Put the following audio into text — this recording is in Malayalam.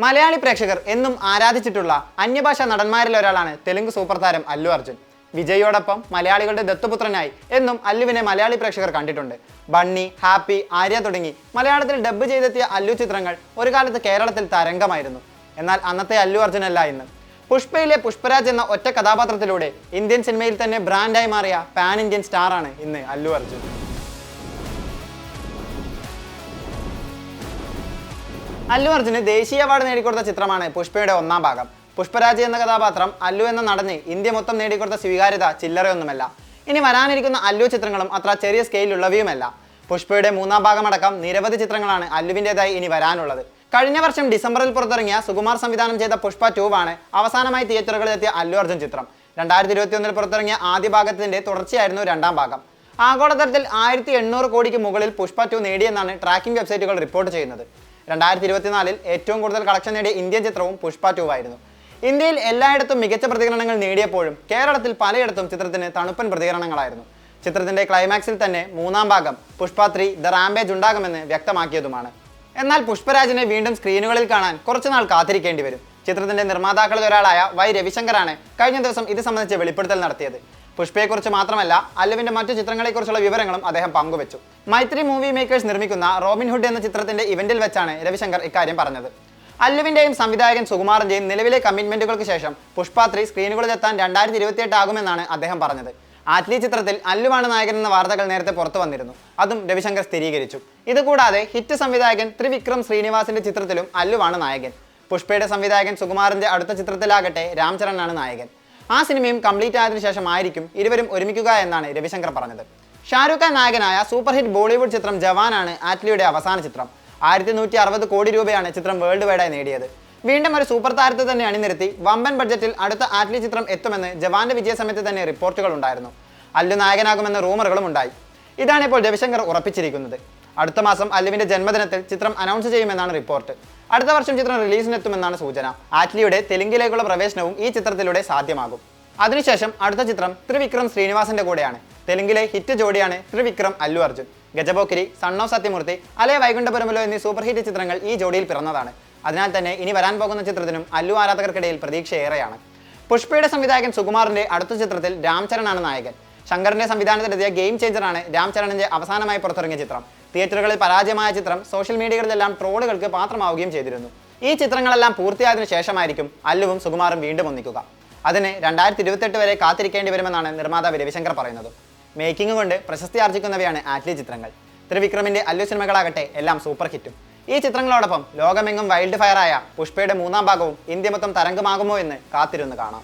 മലയാളി പ്രേക്ഷകർ എന്നും ആരാധിച്ചിട്ടുള്ള അന്യഭാഷാ നടന്മാരിൽ ഒരാളാണ് തെലുങ്ക് സൂപ്പർ താരം അല്ലു അർജുൻ. വിജയോടൊപ്പം മലയാളികളുടെ ദത്തുപുത്രനായി എന്നും അല്ലുവിനെ മലയാളി പ്രേക്ഷകർ കണ്ടിട്ടുണ്ട്. ബണ്ണി ഹാപ്പി ആര്യ തുടങ്ങി മലയാളത്തിൽ ഡബ്ബ് ചെയ്തെത്തിയ അല്ലു ചിത്രങ്ങൾ ഒരു കാലത്ത് കേരളത്തിൽ തരംഗമായിരുന്നു. എന്നാൽ അന്നത്തെ അല്ലു അർജുനല്ല ഇന്ന്. പുഷ്പയിലെ പുഷ്പരാജ് എന്ന ഒറ്റ കഥാപാത്രത്തിലൂടെ ഇന്ത്യൻ സിനിമയിൽ തന്നെ ബ്രാൻഡായി മാറിയ പാൻ ഇന്ത്യൻ സ്റ്റാറാണ് ഇന്ന് അല്ലു അർജുൻ. അല്ലു അർജുന് ദേശീയ അവാർഡ് നേടിക്കൊടുത്ത ചിത്രമാണ് പുഷ്പയുടെ ഒന്നാം ഭാഗം. പുഷ്പരാജ് എന്ന കഥാപാത്രം അല്ലു എന്ന നടന് ഇന്ത്യ മൊത്തം നേടിക്കൊടുത്ത സ്വീകാര്യത ചില്ലറയൊന്നുമല്ല. ഇനി വരാനിരിക്കുന്ന അല്ലു ചിത്രങ്ങളും അത്ര ചെറിയ സ്കെയിലുള്ളവയുമല്ല. പുഷ്പയുടെ മൂന്നാം ഭാഗമടക്കം നിരവധി ചിത്രങ്ങളാണ് അല്ലുവിന്റെതായി ഇനി വരാനുള്ളത്. കഴിഞ്ഞ വർഷം ഡിസംബറിൽ പുറത്തിറങ്ങിയ സുകുമാർ സംവിധാനം ചെയ്ത പുഷ്പ ടൂ ആണ് അവസാനമായി തിയേറ്ററുകളിലെത്തിയ അല്ലു അർജുൻ ചിത്രം. രണ്ടായിരത്തി ഇരുപത്തി ഒന്നിൽ പുറത്തിറങ്ങിയ ആദ്യ ഭാഗത്തിന്റെ തുടർച്ചയായിരുന്നു രണ്ടാം ഭാഗം. ആഗോളതലത്തിൽ ആയിരത്തി എണ്ണൂറ് കോടിക്ക് മുകളിൽ പുഷ്പ ടു നേടിയെന്നാണ് ട്രാക്കിംഗ് വെബ്സൈറ്റുകൾ റിപ്പോർട്ട് ചെയ്യുന്നത്. രണ്ടായിരത്തി ഇരുപത്തിനാലിൽ ഏറ്റവും കൂടുതൽ കളക്ഷൻ നേടിയ ഇന്ത്യൻ ചിത്രവും പുഷ്പ ടു ആയിരുന്നു ഇന്ത്യയിൽ എല്ലായിടത്തും മികച്ച പ്രതികരണങ്ങൾ നേടിയപ്പോഴും കേരളത്തിൽ പലയിടത്തും ചിത്രത്തിന് തണുപ്പൻ പ്രതികരണങ്ങളായിരുന്നു. ചിത്രത്തിന്റെ ക്ലൈമാക്സിൽ തന്നെ മൂന്നാം ഭാഗം പുഷ്പ ത്രീ ദ റാംബേജ് ഉണ്ടാകുമെന്ന് വ്യക്തമാക്കിയതുമാണ്. എന്നാൽ പുഷ്പരാജിനെ വീണ്ടും സ്ക്രീനുകളിൽ കാണാൻ കുറച്ചുനാൾ കാത്തിരിക്കേണ്ടി വരും. ചിത്രത്തിന്റെ നിർമ്മാതാക്കളിൽ ഒരാളായ വൈ രവിശങ്കറാണ് കഴിഞ്ഞ ദിവസം ഇത് സംബന്ധിച്ച് വെളിപ്പെടുത്തൽ നടത്തിയത്. പുഷ്പയെക്കുറിച്ച് മാത്രമല്ല അല്ലുവിന്റെ മറ്റു ചിത്രങ്ങളെക്കുറിച്ചുള്ള വിവരങ്ങളും അദ്ദേഹം പങ്കുവച്ചു. മൈത്രി മൂവി മേക്കേഴ്സ് നിർമ്മിക്കുന്ന റോബിൻ ഹുഡ് എന്ന ചിത്രത്തിന്റെ ഇവന്റിൽ വെച്ചാണ് രവിശങ്കർ ഇക്കാര്യം പറഞ്ഞത്. അല്ലുവിന്റെയും സംവിധായകൻ സുകുമാറിന്റെയും നിലവിലെ കമ്മിറ്റ്മെന്റുകൾക്ക് ശേഷം പുഷ്പ ത്രീ സ്ക്രീനുകളിലെത്താൻ രണ്ടായിരത്തി ഇരുപത്തിയെട്ട് ആകുമെന്നാണ് അദ്ദേഹം പറഞ്ഞത്. ആറ്റ്ലി ചിത്രത്തിൽ അല്ലുവാണ് നായകൻ എന്ന വാർത്തകൾ നേരത്തെ പുറത്തു വന്നിരുന്നു. അതും രവിശങ്കർ സ്ഥിരീകരിച്ചു. ഇതുകൂടാതെ ഹിറ്റ് സംവിധായകൻ ത്രിവിക്രം ശ്രീനിവാസിന്റെ ചിത്രത്തിലും അല്ലുവാണ് നായകൻ. പുഷ്പയുടെ സംവിധായകൻ സുകുമാറിന്റെ അടുത്ത ചിത്രത്തിലാകട്ടെ രാംചരണാണ് നായകൻ. ആ സിനിമയും കംപ്ലീറ്റ് ആയതിനു ശേഷം ആയിരിക്കും ഇരുവരും ഒരുമിക്കുക എന്നാണ് രവിശങ്കർ പറഞ്ഞത്. ഷാരൂഖ് ഖാൻ നായകനായ സൂപ്പർ ഹിറ്റ് ബോളിവുഡ് ചിത്രം ജവാനാണ് ആറ്റ്ലിയുടെ അവസാന ചിത്രം. ആയിരത്തി നൂറ്റി അറുപത് കോടി രൂപയാണ് ചിത്രം വേൾഡ് വൈഡായി നേടിയത്. വീണ്ടും ഒരു സൂപ്പർ താരത്തെ തന്നെ അണിനിരത്തി വമ്പൻ ബഡ്ജറ്റിൽ അടുത്ത ആറ്റ്ലി ചിത്രം എത്തുമെന്ന് ജവാന്റെ വിജയ സമയത്ത് തന്നെ റിപ്പോർട്ടുകൾ ഉണ്ടായിരുന്നു അല്ലു നായകനാകുമെന്ന റൂമറുകളും ഉണ്ടായി. ഇതാണ് ഇപ്പോൾ രവിശങ്കർ ഉറപ്പിച്ചിരിക്കുന്നത്. അടുത്ത മാസം അല്ലുവിന്റെ ജന്മദിനത്തിൽ ചിത്രം അനൗൺസ് ചെയ്യുമെന്നാണ് റിപ്പോർട്ട് അടുത്ത വർഷം ചിത്രം റിലീസിനെത്തുമെന്നാണ് സൂചന. ആറ്റ്ലിയുടെ തെലുങ്കിലേക്കുള്ള പ്രവേശനവും ഈ ചിത്രത്തിലൂടെ സാധ്യമാകും. അതിനുശേഷം അടുത്ത ചിത്രം ത്രിവിക്രം ശ്രീനിവാസന്റെ കൂടെയാണ്. തെലുങ്കിലെ ഹിറ്റ് ജോഡിയാണ് ത്രിവിക്രം അല്ലു അർജുൻ. ഗജപോക്കിരി സണ്ണോ സത്യമൂർത്തി അലേ വൈകുണ്ഠപുരമലോ എന്നീ സൂപ്പർ ഹിറ്റ് ചിത്രങ്ങൾ ഈ ജോഡിയിൽ പിറന്നതാണ്. അതിനാൽ തന്നെ ഇനി വരാൻ പോകുന്ന ചിത്രത്തിനും അല്ലു ആരാധകർക്കിടയിൽ പ്രതീക്ഷയേറെയാണ്. പുഷ്പയുടെ സംവിധായകൻ സുകുമാറിന്റെ അടുത്ത ചിത്രത്തിൽ രാംചരണാണ് നായകൻ. ശങ്കറിന്റെ സംവിധാനത്തിലെത്തിയ ഗെയിം ചേഞ്ചറാണ് രാംചരണിന്റെ അവസാനമായി പുറത്തിറങ്ങിയ ചിത്രം. തിയേറ്ററുകളിൽ പരാജയമായ ചിത്രം സോഷ്യൽ മീഡിയകളിലെല്ലാം ട്രോളുകൾക്ക് പാത്രമാവുകയും ചെയ്തിരുന്നു. ഈ ചിത്രങ്ങളെല്ലാം പൂർത്തിയായതിനു ശേഷമായിരിക്കും അല്ലുവും സുകുമാറും വീണ്ടും ഒന്നിക്കുക. അതിന് രണ്ടായിരത്തി ഇരുപത്തെട്ട് വരെ കാത്തിരിക്കേണ്ടി വരുമെന്നാണ് നിർമ്മാതാവ് രവിശങ്കർ പറയുന്നത്. മേക്കിംഗ് കൊണ്ട് പ്രശസ്തി ആർജിക്കുന്നവയാണ് ആറ്റ്ലി ചിത്രങ്ങൾ. ത്രിവിക്രമിന്റെ അല്ലു സിനിമകളാകട്ടെ എല്ലാം സൂപ്പർ ഹിറ്റും. ഈ ചിത്രങ്ങളോടൊപ്പം ലോകമെങ്ങും വൈൽഡ് ഫയറായ പുഷ്പയുടെ മൂന്നാം ഭാഗവും ഇന്ത്യ മൊത്തം തരംഗമാകുമോ എന്ന് കാത്തിരുന്ന് കാണാം.